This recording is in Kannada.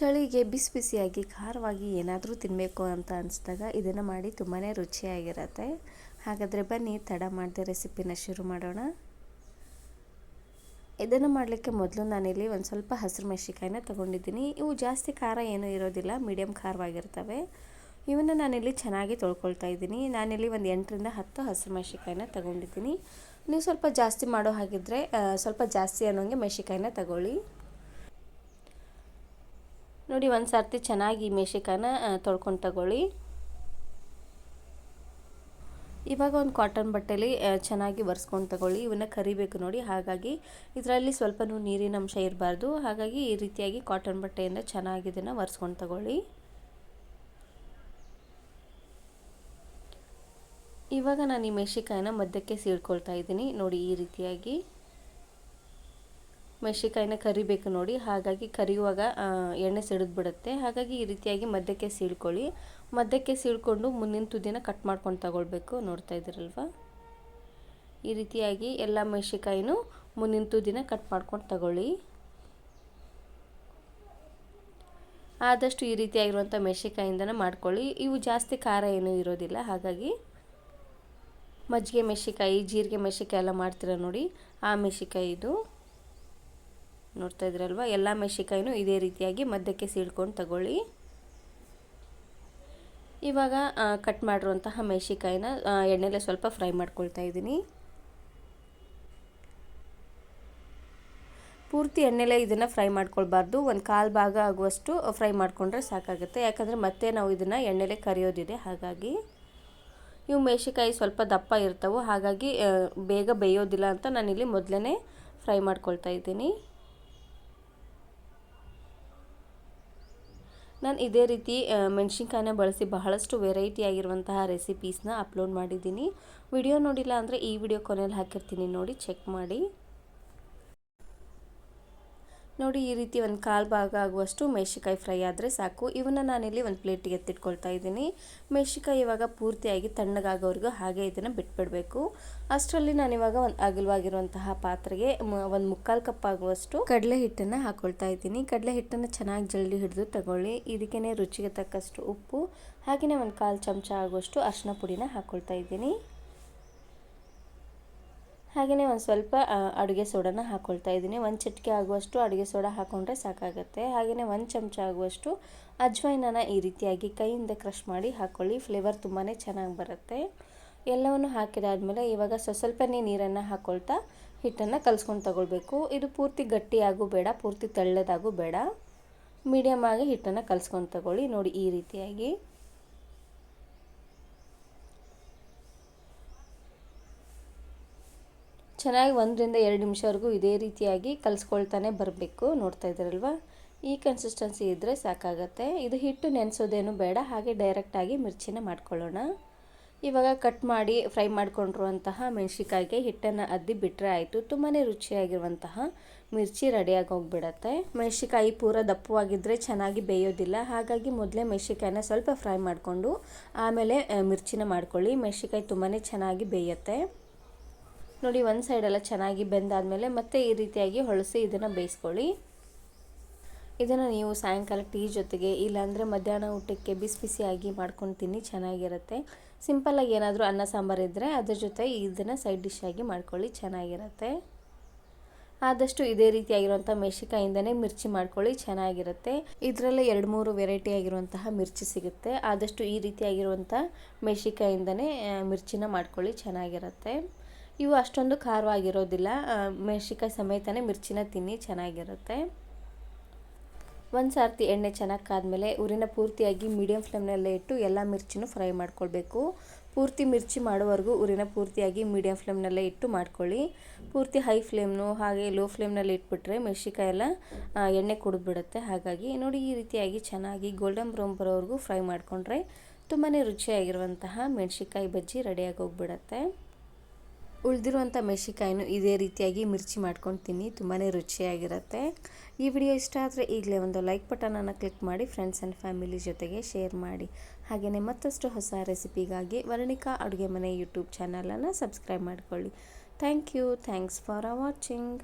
ಚಳಿಗೆ ಬಿಸಿ ಬಿಸಿಯಾಗಿ ಖಾರವಾಗಿ ಏನಾದರೂ ತಿನ್ನಬೇಕು ಅಂತ ಅನಿಸಿದಾಗ ಇದನ್ನು ಮಾಡಿ ತುಂಬಾ ರುಚಿಯಾಗಿರುತ್ತೆ. ಹಾಗಾದರೆ ಬನ್ನಿ, ತಡ ಮಾಡದೆ ರೆಸಿಪಿನ ಶುರು ಮಾಡೋಣ. ಇದನ್ನು ಮಾಡಲಿಕ್ಕೆ ಮೊದಲು ನಾನಿಲ್ಲಿ ಒಂದು ಸ್ವಲ್ಪ ಹಸಿರು ಮೆಣಸಿಕಾಯಿನ ತೊಗೊಂಡಿದ್ದೀನಿ. ಇವು ಜಾಸ್ತಿ ಖಾರ ಏನೂ ಇರೋದಿಲ್ಲ ಮೀಡಿಯಮ್ ಖಾರವಾಗಿರ್ತವೆ. ಇವನ್ನು ನಾನಿಲ್ಲಿ ಚೆನ್ನಾಗಿ ತೊಳ್ಕೊಳ್ತಾ ಇದ್ದೀನಿ. ನಾನಿಲ್ಲಿ ಒಂದು ಎಂಟರಿಂದ ಹತ್ತು ಹಸಿರು ಮೆಣಸಿಕಾಯಿನ ತೊಗೊಂಡಿದ್ದೀನಿ. ನೀವು ಸ್ವಲ್ಪ ಜಾಸ್ತಿ ಮಾಡೋ ಹಾಗಿದ್ರೆ ಸ್ವಲ್ಪ ಜಾಸ್ತಿ ಅನ್ನೋಂಗೆ ಮೆಣಸಿಕಾಯಿನ ತಗೊಳ್ಳಿ. ನೋಡಿ, ಒಂದು ಸರ್ತಿ ಚೆನ್ನಾಗಿ ಮೆಣಸಿಕಾಯನ್ನ ತೊಳ್ಕೊಂಡು ತಗೊಳ್ಳಿ. ಇವಾಗ ಒಂದು ಕಾಟನ್ ಬಟ್ಟೆಲಿ ಚೆನ್ನಾಗಿ ಒರೆಸ್ಕೊಂಡು ತಗೊಳ್ಳಿ. ಇವನ್ನ ಕರಿಬೇಕು ನೋಡಿ, ಹಾಗಾಗಿ ಇದರಲ್ಲಿ ಸ್ವಲ್ಪನೂ ನೀರಿನ ಅಂಶ ಇರಬಾರ್ದು. ಹಾಗಾಗಿ ಈ ರೀತಿಯಾಗಿ ಕಾಟನ್ ಬಟ್ಟೆಯಿಂದ ಚೆನ್ನಾಗಿ ಇದನ್ನು ಒರೆಸ್ಕೊಂಡು ತಗೊಳ್ಳಿ. ಇವಾಗ ನಾನು ಈ ಮೆಣಸಿಕಾಯಿನ ಮಧ್ಯಕ್ಕೆ ಸೀಳ್ಕೊಳ್ತಾ ಇದ್ದೀನಿ. ನೋಡಿ, ಈ ರೀತಿಯಾಗಿ. ಮೆಣಸಿಕಾಯಿನ ಕರಿಬೇಕು ನೋಡಿ. ಹಾಗಾಗಿ ಕರಿಯುವಾಗ ಎಣ್ಣೆ ಸಿಡಿದು ಬಿಡುತ್ತೆ ಹಾಗಾಗಿ ಈ ರೀತಿಯಾಗಿ ಮಧ್ಯಕ್ಕೆ ಸೀಳ್ಕೊಳ್ಳಿ. ಮಧ್ಯಕ್ಕೆ ಸೀಳ್ಕೊಂಡು ಮುಂದಿನ ತುದಿನ ಕಟ್ ಮಾಡ್ಕೊಂಡು ತಗೊಳ್ಬೇಕು. ನೋಡ್ತಾ ಇದ್ದೀರಲ್ವ? ಈ ರೀತಿಯಾಗಿ ಎಲ್ಲ ಮೆಣಸಿಕಾಯಿನೂ ಮುಂದಿನ ತುದಿನ ಕಟ್ ಮಾಡ್ಕೊಂಡು ತಗೊಳ್ಳಿ. ಆದಷ್ಟು ಈ ರೀತಿಯಾಗಿರುವಂಥ ಮೆಣಸಿಕಾಯಿಂದನೇ ಮಾಡ್ಕೊಳ್ಳಿ. ಇವು ಜಾಸ್ತಿ ಖಾರ ಏನೂ ಇರೋದಿಲ್ಲ. ಹಾಗಾಗಿ ಮಜ್ಜಿಗೆ ಮೆಣಸಿಕಾಯಿ ಜೀರಿಗೆ ಮೆಣಸಿಕಾಯಿ ಎಲ್ಲ ಮಾಡ್ತೀರ ನೋಡಿ. ಆ ಮೆಣಸಿಕಾಯಿ ಇದು ನೋಡ್ತಾ ಇದ್ರಲ್ವ? ಎಲ್ಲ ಮೆಣಸಿಕಾಯಿನೂ ಇದೇ ರೀತಿಯಾಗಿ ಮಧ್ಯಕ್ಕೆ ಸೀಳ್ಕೊಂಡು ತಗೊಳ್ಳಿ. ಇವಾಗ ಕಟ್ ಮಾಡಿರುವಂತಹ ಮೆಣಸಿಕಾಯಿನ ಎಣ್ಣೆಲೇ ಸ್ವಲ್ಪ ಫ್ರೈ ಮಾಡ್ಕೊಳ್ತಾ ಇದ್ದೀನಿ. ಪೂರ್ತಿ ಎಣ್ಣೆಲೇ ಇದನ್ನು ಫ್ರೈ ಮಾಡ್ಕೊಳ್ಬಾರ್ದು. ಒಂದು ಕಾಲು ಭಾಗ ಆಗುವಷ್ಟು ಫ್ರೈ ಮಾಡಿಕೊಂಡ್ರೆ ಸಾಕಾಗುತ್ತೆ. ಯಾಕಂದರೆ ಮತ್ತೆ ನಾವು ಇದನ್ನು ಎಣ್ಣೆಲೇ ಕರಿಯೋದಿದೆ, ಹಾಗಾಗಿ. ಇವು ಮೆಣಸಿಕಾಯಿ ಸ್ವಲ್ಪ ದಪ್ಪ ಇರ್ತವೆ, ಹಾಗಾಗಿ ಬೇಗ ಬೇಯೋದಿಲ್ಲ ಅಂತ ನಾನಿಲ್ಲಿ ಮೊದಲೇ ಫ್ರೈ ಮಾಡ್ಕೊಳ್ತಾ ಇದ್ದೀನಿ. ನಾನು ಇದೇ ರೀತಿ ಮೆಣಸಿನ್ಕಾಯಿನ ಬಳಸಿ ಬಹಳಷ್ಟು ವೆರೈಟಿ ಆಗಿರುವಂತಹ ರೆಸಿಪೀಸ್ನ ಅಪ್ಲೋಡ್ ಮಾಡಿದ್ದೀನಿ. ವಿಡಿಯೋ ನೋಡಿಲ್ಲ ಅಂದರೆ ಈ ವಿಡಿಯೋ ಕೊನೆಯಲ್ಲಿ ಹಾಕಿರ್ತೀನಿ ನೋಡಿ ಚೆಕ್ ಮಾಡಿ. ನೋಡಿ, ಈ ರೀತಿ ಒಂದು ಕಾಲು ಭಾಗ ಆಗುವಷ್ಟು ಮೆಣಸಿಕಾಯಿ ಫ್ರೈ ಆದರೆ ಸಾಕು. ಇವನ್ನ ನಾನಿಲ್ಲಿ ಒಂದು ಪ್ಲೇಟಿಗೆ ಎತ್ತಿಟ್ಕೊಳ್ತಾ ಇದ್ದೀನಿ. ಮೆಣಸಿಕಾಯಿ ಇವಾಗ ಪೂರ್ತಿಯಾಗಿ ತಣ್ಣಗಾಗೋವರೆಗೂ ಹಾಗೆ ಇದನ್ನು ಬಿಟ್ಬಿಡಬೇಕು. ಅಷ್ಟರಲ್ಲಿ ನಾನಿವಾಗ ಒಂದು ಅಗಲವಾಗಿರುವಂತಹ ಪಾತ್ರೆಗೆ ಒಂದು ಮುಕ್ಕಾಲು ಕಪ್ ಆಗುವಷ್ಟು ಕಡಲೆ ಹಿಟ್ಟನ್ನು ಹಾಕೊಳ್ತಾ ಇದ್ದೀನಿ. ಕಡಲೆ ಹಿಟ್ಟನ್ನು ಚೆನ್ನಾಗಿ ಜಲ್ದಿ ಹಿಡಿದು ತಗೊಳ್ಳಿ. ಇದಕ್ಕೇ ರುಚಿಗೆ ತಕ್ಕಷ್ಟು ಉಪ್ಪು ಹಾಗೆಯೇ ಒಂದು ಕಾಲು ಚಮಚ ಆಗುವಷ್ಟು ಅರಿಶಿನ ಪುಡಿನ ಹಾಕ್ಕೊಳ್ತಾ ಇದ್ದೀನಿ. ಹಾಗೆಯೇ ಒಂದು ಸ್ವಲ್ಪ ಅಡುಗೆ ಸೋಡಾನ ಹಾಕ್ಕೊಳ್ತಾ ಇದ್ದೀನಿ. ಒಂದು ಚಿಟಿಕೆ ಆಗುವಷ್ಟು ಅಡುಗೆ ಸೋಡಾ ಹಾಕ್ಕೊಂಡ್ರೆ ಸಾಕಾಗುತ್ತೆ. ಹಾಗೆಯೇ ಒಂದು ಚಮಚ ಆಗುವಷ್ಟು ಅಜ್ವೈನನ ಈ ರೀತಿಯಾಗಿ ಕೈಯಿಂದ ಕ್ರಷ್ ಮಾಡಿ ಹಾಕ್ಕೊಳ್ಳಿ ಫ್ಲೇವರ್ ತುಂಬಾ ಚೆನ್ನಾಗಿ ಬರುತ್ತೆ. ಎಲ್ಲವನ್ನು ಹಾಕಿದಾದಮೇಲೆ ಇವಾಗ ಸ್ವಲ್ಪನೇ ನೀರನ್ನು ಹಾಕ್ಕೊಳ್ತಾ ಹಿಟ್ಟನ್ನು ಕಲಿಸ್ಕೊಂಡು ತಗೊಳ್ಬೇಕು. ಇದು ಪೂರ್ತಿ ಗಟ್ಟಿಯಾಗೂ ಬೇಡ, ಪೂರ್ತಿ ತೆಳ್ಳದಾಗೂ ಬೇಡ. ಮೀಡಿಯಮ್ ಆಗಿ ಹಿಟ್ಟನ್ನು ಕಲಿಸ್ಕೊಂಡು ತಗೊಳ್ಳಿ. ನೋಡಿ ಈ ರೀತಿಯಾಗಿ. ಚೆನ್ನಾಗಿ ಒಂದರಿಂದ ಎರಡು ನಿಮಿಷವರೆಗೂ ಇದೇ ರೀತಿಯಾಗಿ ಕಲಿಸ್ಕೊಳ್ತಾನೆ ಬರಬೇಕು. ನೋಡ್ತಾ ಇದ್ದೀರಲ್ವ? ಈ ಕನ್ಸಿಸ್ಟೆನ್ಸಿ ಇದ್ದರೆ ಸಾಕಾಗತ್ತೆ. ಇದು ಹಿಟ್ಟು ನೆನೆಸೋದೇನು ಬೇಡ, ಹಾಗೆ ಡೈರೆಕ್ಟಾಗಿ ಮಿರ್ಚಿನ ಮಾಡ್ಕೊಳ್ಳೋಣ. ಇವಾಗ ಕಟ್ ಮಾಡಿ ಫ್ರೈ ಮಾಡಿಕೊಂಡಿರುವಂತಹ ಮೆಣಸಿಕಾಯಿಗೆ ಹಿಟ್ಟನ್ನು ಅದ್ದಿ ಬಿಟ್ಟರೆ ಆಯಿತು. ತುಂಬಾ ರುಚಿಯಾಗಿರುವಂತಹ ಮಿರ್ಚಿ ರೆಡಿಯಾಗಿ ಹೋಗ್ಬಿಡತ್ತೆ. ಮೆಣಸಿಕಾಯಿ ಪೂರ ದಪ್ಪವಾಗಿದ್ದರೆ ಚೆನ್ನಾಗಿ ಬೇಯೋದಿಲ್ಲ. ಹಾಗಾಗಿ ಮೊದಲೇ ಮೆಣಸಿಕಾಯಿನ ಸ್ವಲ್ಪ ಫ್ರೈ ಮಾಡಿಕೊಂಡು, ಆಮೇಲೆ ಮಿರ್ಚಿನ ಮಾಡ್ಕೊಳ್ಳಿ. ಮೆಣಸಿಕಾಯಿ ತುಂಬಾ ಚೆನ್ನಾಗಿ ಬೇಯುತ್ತೆ. ನೋಡಿ, ಒಂದು ಸೈಡೆಲ್ಲ ಚೆನ್ನಾಗಿ ಬೆಂದಾದಮೇಲೆ ಮತ್ತೆ ಈ ರೀತಿಯಾಗಿ ಹೊಳಸಿ ಇದನ್ನು ಬೇಯಿಸ್ಕೊಳ್ಳಿ. ಇದನ್ನು ನೀವು ಸಾಯಂಕಾಲ ಟೀ ಜೊತೆಗೆ ಇಲ್ಲಾಂದರೆ ಮಧ್ಯಾಹ್ನ ಊಟಕ್ಕೆ ಬಿಸಿ ಬಿಸಿಯಾಗಿ ಮಾಡ್ಕೊಂಡು ತಿನ್ನಿ, ಚೆನ್ನಾಗಿರುತ್ತೆ. ಸಿಂಪಲ್ಲಾಗಿ ಏನಾದರೂ ಅನ್ನ ಸಾಂಬಾರು ಇದ್ದರೆ ಅದ್ರ ಜೊತೆ ಇದನ್ನು ಸೈಡ್ ಡಿಶ್ ಆಗಿ ಮಾಡ್ಕೊಳ್ಳಿ, ಚೆನ್ನಾಗಿರುತ್ತೆ. ಆದಷ್ಟು ಇದೇ ರೀತಿಯಾಗಿರುವಂಥ ಮೆಣಸಿಕಾಯಿಂದನೇ ಮಿರ್ಚಿ ಮಾಡ್ಕೊಳ್ಳಿ, ಚೆನ್ನಾಗಿರುತ್ತೆ. ಇದರಲ್ಲೇ ಎರಡು ಮೂರು ವೆರೈಟಿ ಆಗಿರುವಂತಹ ಮಿರ್ಚಿ ಸಿಗುತ್ತೆ. ಆದಷ್ಟು ಈ ರೀತಿಯಾಗಿರುವಂಥ ಮೆಣಸಿಕಾಯಿಂದನೇ ಮಿರ್ಚಿನ ಮಾಡ್ಕೊಳ್ಳಿ, ಚೆನ್ನಾಗಿರುತ್ತೆ. ಇವು ಅಷ್ಟೊಂದು ಖಾರವಾಗಿರೋದಿಲ್ಲ. ಮೆಣಸಿಕಾಯಿ ಸಮೇತನೇ ಮಿರ್ಚಿನ ತಿನ್ನಿ, ಚೆನ್ನಾಗಿರುತ್ತೆ. ಒಂದು ಸಾರ್ತಿ ಎಣ್ಣೆ ಚೆನ್ನಾಗಿ ಕಾದ್ಮೇಲೆ ಉರಿನ ಪೂರ್ತಿಯಾಗಿ ಮೀಡಿಯಮ್ ಫ್ಲೇಮ್ನಲ್ಲೇ ಇಟ್ಟು ಎಲ್ಲ ಮಿರ್ಚಿನೂ ಫ್ರೈ ಮಾಡ್ಕೊಳ್ಬೇಕು. ಪೂರ್ತಿ ಮಿರ್ಚಿ ಮಾಡೋವರೆಗೂ ಉರಿನ ಪೂರ್ತಿಯಾಗಿ ಮೀಡಿಯಮ್ ಫ್ಲೇಮ್ನಲ್ಲೇ ಇಟ್ಟು ಮಾಡ್ಕೊಳ್ಳಿ. ಪೂರ್ತಿ ಹೈ ಫ್ಲೇಮ್ನು ಹಾಗೆ ಲೋ ಫ್ಲೇಮ್ನಲ್ಲಿ ಇಟ್ಬಿಟ್ರೆ ಮೆಣಸಿಕಾಯಿ ಎಲ್ಲ ಎಣ್ಣೆ ಕುಡಿದ್ಬಿಡುತ್ತೆ. ಹಾಗಾಗಿ ನೋಡಿ ಈ ರೀತಿಯಾಗಿ ಚೆನ್ನಾಗಿ ಗೋಲ್ಡನ್ ಬ್ರೌನ್ ಬರೋವರೆಗೂ ಫ್ರೈ ಮಾಡಿಕೊಂಡ್ರೆ ತುಂಬಾ ರುಚಿಯಾಗಿರುವಂತಹ ಮೆಣಸಿಕಾಯಿ ಬಜ್ಜಿ ರೆಡಿಯಾಗಿ ಹೋಗ್ಬಿಡತ್ತೆ ಉಳಿದಿರುವಂಥ ಮೆಣಸಿಕಾಯಿನೂ ಇದೇ ರೀತಿಯಾಗಿ ಮಿರ್ಚಿ ಮಾಡ್ಕೊಂಡು ತಿನ್ನಿ ತುಂಬಾ ರುಚಿಯಾಗಿರುತ್ತೆ. ಈ ವಿಡಿಯೋ ಇಷ್ಟ ಆದರೆ ಈಗಲೇ ಒಂದು ಲೈಕ್ ಬಟನನ್ನು ಕ್ಲಿಕ್ ಮಾಡಿ, ಫ್ರೆಂಡ್ಸ್ ಆ್ಯಂಡ್ ಫ್ಯಾಮಿಲಿ ಜೊತೆಗೆ ಶೇರ್ ಮಾಡಿ. ಹಾಗೆಯೇ ಮತ್ತಷ್ಟು ಹೊಸ ರೆಸಿಪಿಗಾಗಿ ವರ್ಣಿಕಾ ಅಡುಗೆ ಮನೆ ಯೂಟ್ಯೂಬ್ ಚಾನಲನ್ನು ಸಬ್ಸ್ಕ್ರೈಬ್ ಮಾಡಿಕೊಳ್ಳಿ. Thank you, thanks for watching.